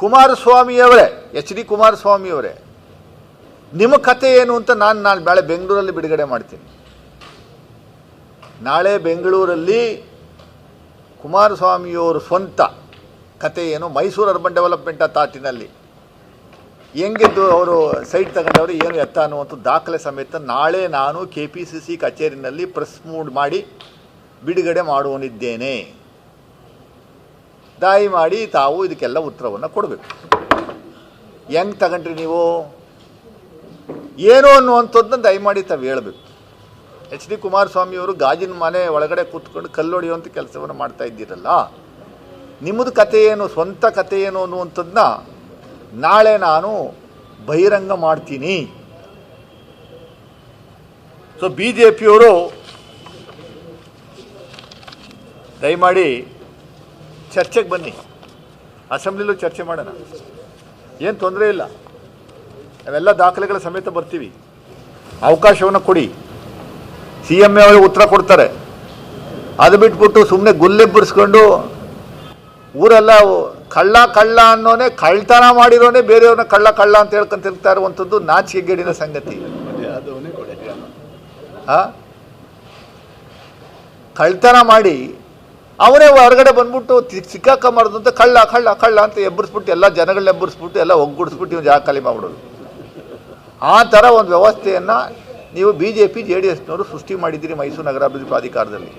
ಕುಮಾರಸ್ವಾಮಿಯವರೇ, H D ಕುಮಾರಸ್ವಾಮಿಯವರೇ, ನಿಮ್ಮ ಕತೆ ಏನು ಅಂತ ನಾನು ನಾಳೆ ನಾಳೆ ಬೆಂಗಳೂರಲ್ಲಿ ಬಿಡುಗಡೆ ಮಾಡ್ತೀನಿ. ನಾಳೆ ಬೆಂಗಳೂರಲ್ಲಿ ಕುಮಾರಸ್ವಾಮಿಯವರು ಸ್ವಂತ ಕತೆ ಏನು, ಮೈಸೂರು ಅರ್ಬನ್ ಡೆವಲಪ್ಮೆಂಟ್ ಅಥಾರಿಟಿನಲ್ಲಿ. ಹೆಂಗಿದ್ದು ಅವರು ಸೈಟ್ ತಗೊಂಡವರು ಏನು ಎತ್ತ ಅನ್ನುವಂಥ ದಾಖಲೆ ಸಮೇತ ನಾಳೆ ನಾನು ಕೆ ಪಿ ಸಿ ಸಿ ಕಚೇರಿನಲ್ಲಿ ಪ್ರೆಸ್ ಮೂಡ್ ಮಾಡಿ ಬಿಡುಗಡೆ ಮಾಡುವನಿದ್ದೇನೆ. ದಾಯಿ ಮಾಡಿ ತಾವು ಇದಕ್ಕೆಲ್ಲ ಉತ್ತರವನ್ನು ಕೊಡಬೇಕು. ಹೆಂಗೆ ತಗೊಂಡ್ರಿ ನೀವು? ಏನು ಅನ್ನುವಂಥದ್ದನ್ನ ದಯಮಾಡಿ ತಾವು ಹೇಳಬೇಕು. ಎಚ್ ಡಿ ಕುಮಾರಸ್ವಾಮಿಯವರು ಗಾಜಿನ ಮನೆ ಒಳಗಡೆ ಕೂತ್ಕೊಂಡು ಕಲ್ಲೊಡೆಯುವಂಥ ಕೆಲಸವನ್ನು ಮಾಡ್ತಾ ಇದ್ದೀರಲ್ಲ? ನಿಮ್ಮದು ಕತೆ ಏನು? ಸ್ವಂತ ಕತೆ ಏನು ಅನ್ನುವಂಥದ್ದನ್ನ ನಾಳೆ ನಾನು ಬಹಿರಂಗ ಮಾಡ್ತೀನಿ. ಸೊ ಬಿ ಜೆ ಪಿಯವರು ದಯಮಾಡಿ ಚರ್ಚೆಗೆ ಬನ್ನಿ. ಅಸೆಂಬ್ಲಿಲೂ ಚರ್ಚೆ ಮಾಡೋಣ. ಏನು ತೊಂದರೆ ಇಲ್ಲ. ನಾವೆಲ್ಲ ದಾಖಲೆಗಳ ಸಮೇತ ಬರ್ತೀವಿ. ಅವಕಾಶವನ್ನು ಕೊಡಿ. ಸಿ ಎಂ ಎ ಅವರು ಉತ್ತರ ಕೊಡ್ತಾರೆ. ಅದು ಬಿಟ್ಬಿಟ್ಟು ಸುಮ್ಮನೆ ಗುಲ್ಲೆಬ್ಬರಿಸ್ಕೊಂಡು ಊರೆಲ್ಲ ಕಳ್ಳ ಕಳ್ಳ ಅನ್ನೋನೇ ಕಳ್ತನ ಮಾಡಿರೋನೇ ಬೇರೆಯವ್ರನ್ನ ಕಳ್ಳ ಕಳ್ಳ ಅಂತ ಹೇಳ್ಕೊಂತ ಇರ್ತಾ ಇರುವಂಥದ್ದು ನಾಚಿಕೆಗೇಡಿನ ಸಂಗತಿ? ಕಳ್ತನ ಮಾಡಿ ಅವನೇ ಹೊರಗಡೆ ಬಂದ್ಬಿಟ್ಟು ಸಿಕ್ಕಾಕ ಅಂತ ಕಳ್ಳ ಕಳ್ಳ ಕಳ್ಳ ಅಂತ ಎಬ್ಬರಿಸ್ಬಿಟ್ಟು ಎಲ್ಲ ಜನಗಳನ್ನ ಎಬ್ಬರಿಸ್ಬಿಟ್ಟು ಎಲ್ಲ ಒಗ್ಗೂಡಿಸ್ಬಿಟ್ಟು ಇವ್ನು ಜಾಗ ಖಾಲಿ ಮಾಡ್ಬಿಡೋದು. ಆ ಥರ ಒಂದು ವ್ಯವಸ್ಥೆಯನ್ನು ನೀವು B J P, J D ಎಸ್ನವರು ಸೃಷ್ಟಿ ಮಾಡಿದ್ದೀರಿ ಮೈಸೂರು ನಗರಾಭಿವೃದ್ಧಿ ಪ್ರಾಧಿಕಾರದಲ್ಲಿ.